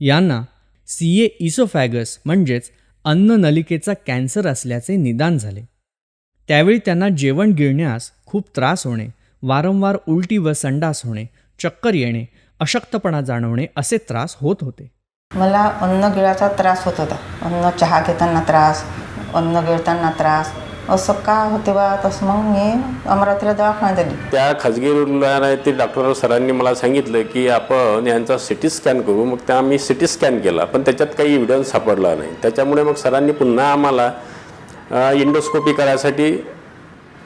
यांना सी ए इसोफॅगस म्हणजेच अन्ननलिकेचा कॅन्सर असल्याचे निदान झाले. त्यावेळी त्यांना जेवण गिळण्यास खूप त्रास होणे वारंवार उलटी व संडास होणे चक्कर येणे अशक्तपणा जाणवणे असे त्रास होत होते. मला अन्न गिळाचा त्रास होत होता. अन्न चहा घेताना त्रास अन्न गिळताना त्रास असं का होते बा? तसं मग मी अमरावतीला दवाखान्यात आली. त्या खाजगी रुग्णालयातील डॉक्टर सरांनी मला सांगितलं की आपण यांचा सिटी स्कॅन करू. मग त्या आम्ही सिटी स्कॅन केला. पण त्याच्यात काही इव्हिडन्स सापडला नाही. त्याच्यामुळे मग सरांनी पुन्हा आम्हाला इंडोस्कोपी करायसाठी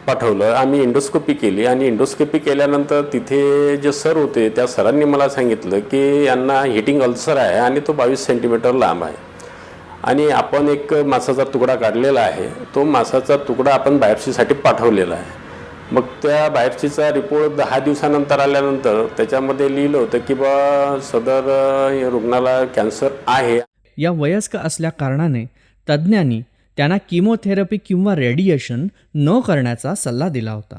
पाठवलं. आम्ही इंडोस्कोपी केली आणि इंडोस्कोपी केल्यानंतर तिथे जे सर होते त्या सरांनी मला सांगितलं की यांना हिटिंग अल्सर आहे आणि तो बावीस सेंटीमीटर लांब आहे. आणि आपण एक मासाचा तुकडा काढलेला आहे. तो मासाचा तुकडा आपण बायोप्सीसाठी पाठवलेला आहे. मग त्या बायोप्सीचा रिपोर्ट दहा दिवसानंतर आल्यानंतर त्याच्यामध्ये लिहिलं होतं की बा सदर रुग्णाला कॅन्सर आहे. या वयस्क असल्या कारणाने तज्ज्ञांनी त्यांना किमोथेरपी किंवा रेडिएशन न करण्याचा सल्ला दिला होता.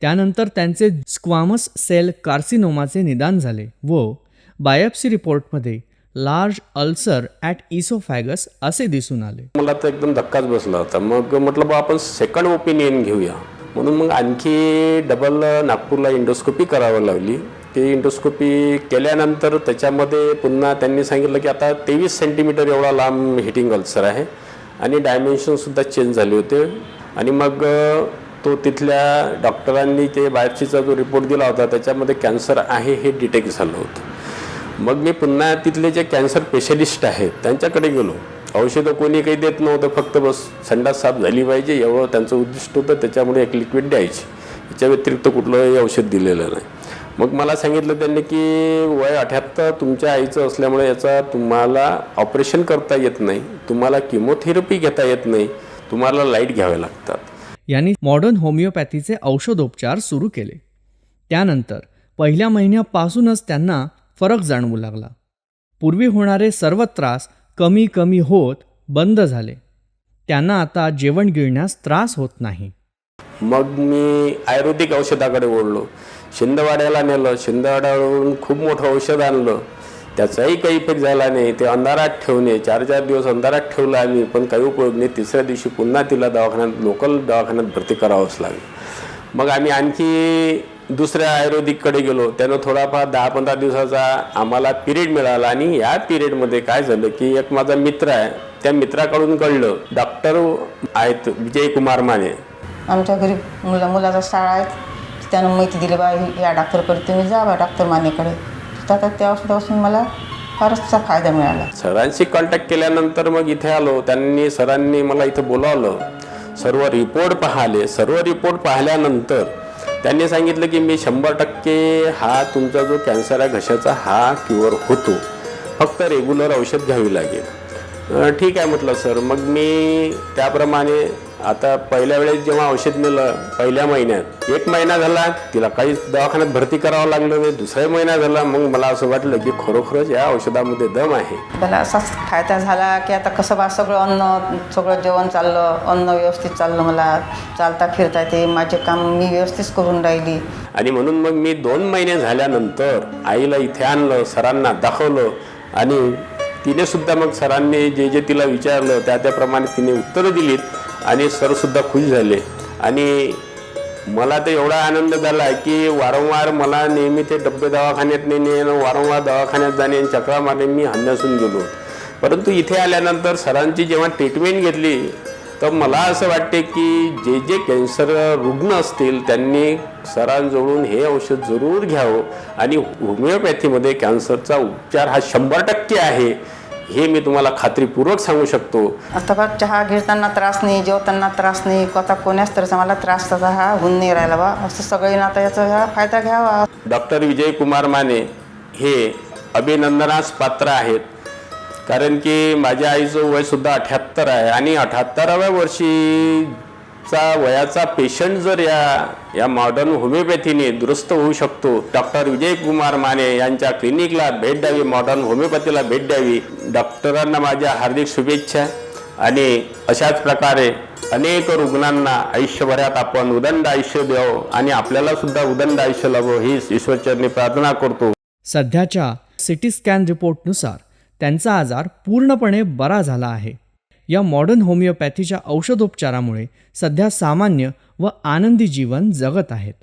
त्यानंतर त्यांचे स्क्वामस सेल कार्सिनोमाचे निदान झाले व बायोप्सी रिपोर्टमध्ये लार्ज अल्सर ॲट इसोफॅगस असे दिसून आले. मला तर एकदम धक्काच बसला होता. मग म्हटलं बा आपण सेकंड ओपिनियन घेऊया. म्हणून मग आणखी डबल नागपूरला इंडोस्कोपी करावं लागली. ती इंडोस्कोपी केल्यानंतर त्याच्यामध्ये पुन्हा त्यांनी सांगितलं की आता तेवीस सेंटीमीटर एवढा लांब हिटिंग अल्सर आहे आणि डायमेन्शनसुद्धा चेंज झाले होते. आणि मग तो तिथल्या डॉक्टरांनी ते बायोप्सीचा जो रिपोर्ट दिला होता त्याच्यामध्ये कॅन्सर आहे हे डिटेक्ट झालं होतं. मग मी पुन्हा तिथले जे कॅन्सर स्पेशलिस्ट आहेत त्यांच्याकडे गेलो. औषधं कोणी काही देत नव्हतं फक्त बस संडास साफ झाली पाहिजे एवढं त्यांचं उद्दिष्ट होतं त्याच्यामुळे एक लिक्विड द्यायची. याच्या व्यतिरिक्त कुठलंही औषध दिलेलं नाही. मग मला सांगितलं त्यांनी की वय अठ्याहत्तर तुमच्या आईचं असल्यामुळे याचा तुम्हाला ऑपरेशन करता येत नाही तुम्हाला किमोथेरपी घेता येत नाही तुम्हाला लाइट घ्यावे लागतात. यांनी मॉडर्न होमिओपॅथीचे औषधोपचार सुरू केले. त्यानंतर पहिल्या महिन्यापासूनच त्यांना फरक जाणवू लागला. पूर्वी होणारे सर्व त्रास कमी कमी होत बंद झाले. त्यांना आता जेवण गिळण्यास त्रास होत नाही. मग मी आयुर्वेदिक औषधाकडे ओढलो शिंदवाड्याला नेलं. शिंदवाड्यावरून खूप मोठं औषध आणलं. त्याचाही काही इफेक्ट झाला नाही. ते अंधारात ठेवणे. चार चार दिवस अंधारात ठेवलं आम्ही पण काही उपयोग नाही. तिसऱ्या दिवशी पुन्हा तिला दवाखान्यात लोकल दवाखान्यात भरती करावंच लागलं. मग आम्ही आणखी दुसऱ्या आयुर्वेदिककडे गेलो त्यानं थोडाफार दहा पंधरा दिवसाचा आम्हाला पिरियड मिळाला आणि या पिरियडमध्ये काय झालं की एक माझा मित्र आहे त्या मित्राकडून कळलं डॉक्टर आहेत विजय कुमार माने. आमच्या घरी मुला मुलाचा शाळा आहे त्यानं माहिती दिली बा या डॉक्टरकडे तुम्ही जा बा डॉक्टर मानेकडे. तर आता त्या औषधापासून मला फारचसा फायदा मिळाला. सरांशी कॉन्टॅक्ट केल्यानंतर मग इथे आलो त्यांनी सरांनी मला इथं बोलावलं. सर्व रिपोर्ट पाहिले. सर्व रिपोर्ट पाहिल्यानंतर त्यांनी सांगितलं की मी शंभर टक्के हा तुमचा जो कॅन्सर आहे घशाचा हा क्युअर होतो. फक्त रेग्युलर औषध घ्यावी लागेल. ठीक आहे म्हटलं सर मग मी त्याप्रमाणे आता पहिल्या वेळेस जेव्हा औषध नेलं पहिल्या महिन्यात. एक महिना झाला तिला काही दवाखान्यात भरती करावं लागलं नाही. दुसरा महिना झाला मग मला असं वाटलं की खरोखरच या औषधामध्ये दम आहे. त्याला असाच फायदा झाला की आता कसं बा सगळं अन्न सगळं जेवण चाललं अन्न व्यवस्थित चाललं मला. चालता फिरता येते माझे काम मी व्यवस्थित करून राहिली. आणि म्हणून मग मी दोन महिने झाल्यानंतर आईला इथे आणलं सरांना दाखवलं आणि तिने सुद्धा मग सरांनी जे जे तिला विचारलं त्या त्याप्रमाणे तिने उत्तरं दिलीत. आणि सरसुद्धा खुश झाले. आणि मला तर एवढा आनंद झाला की वारंवार मला नेहमी ते डब्बे दवाखान्यात नेणे वारंवार दवाखान्यात जाणे आणि चक्रा मारणे मी हंदासून गेलो. परंतु इथे आल्यानंतर सरांची जेव्हा ट्रीटमेंट घेतली तर मला असं वाटते की जे जे कॅन्सर रुग्ण असतील त्यांनी सरांजवळून हे औषध जरूर घ्यावं. आणि होमिओपॅथीमध्ये कॅन्सरचा उपचार हा शंभर टक्के आहे. हे मी तुम्हाला खात्रीपूर्वक सांगू शकतो. आता चहा घेताना त्रास नाही जेवताना त्रास नाही आता कोण्याच तऱ्हेचा मला त्रास त्याचा हा होऊन नाही राहिला बा. असं सगळे ना आता याचा हा फायदा घ्यावा. डॉक्टर विजय कुमार माने हे अभिनंदनास पात्र आहेत. कारण की माझ्या आईचं वयसुद्धा अठ्याहत्तर आहे आणि अठ्याहत्तराव्या चा वयाचा पेशंट जर या या मॉडर्न होमिओपॅथीने दुरुस्त होऊ शकतो डॉक्टर विजय कुमार माने यांच्या क्लिनिकला भेट द्यावी मॉडर्न होमिओपॅथीला भेट द्यावी. डॉक्टरांना माझ्या हार्दिक शुभेच्छा आणि अशाच प्रकारे अनेक रुग्णांना आयुष्यभरात आपण उदंड आयुष्य द्यावं आणि आपल्याला सुद्धा उदंड आयुष्य लाभो ही ईश्वरचरणी प्रार्थना करतो. सध्याच्या सिटी स्कॅन रिपोर्टनुसार त्यांचा आजार पूर्णपणे बरा झाला आहे. या मॉडर्न होमिओपॅथीच्या औषधोपचारामुळे सध्या सामान्य व आनंदी जीवन जगत आहेत.